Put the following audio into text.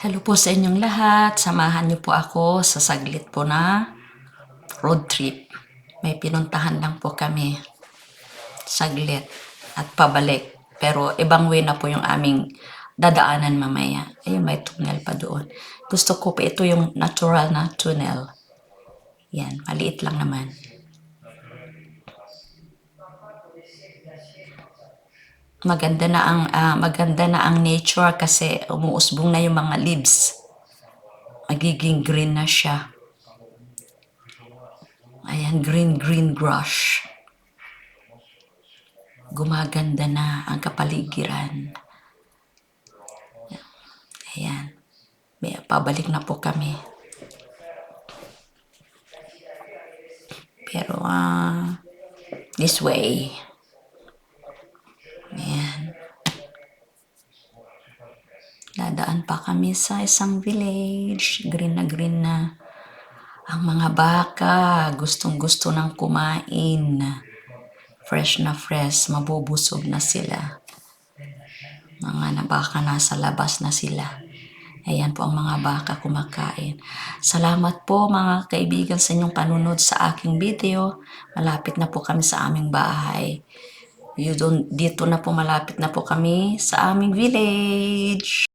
Hello po sa inyong lahat. Samahan niyo po ako sa saglit po na road trip. May pinuntahan lang po kami. Saglit at pabalik. Pero ibang way na po yung aming dadaanan mamaya. Ayun, may tunnel pa doon. Gusto ko pa ito yung natural na tunnel. Yan, maliit lang naman. Maganda na ang ah, maganda na ang nature kasi umuusbong na yung mga leaves. Magiging green na siya. Ayan, green green brush. Gumaganda na ang kapaligiran. Ayan. May, pabalik na po kami. Pero ah this way. Ayan. Dadaan pa kami sa isang village. Green na green na. Ang mga baka, gustong gusto ng kumain. Fresh na fresh, mabubusog na sila. Mga na baka nasa labas na sila. Ayan po ang mga baka kumakain. Salamat po mga kaibigan sa inyong panunod sa aking video. Malapit na po kami sa aming bahay. Don't, dito na po malapit na po kami sa aming village.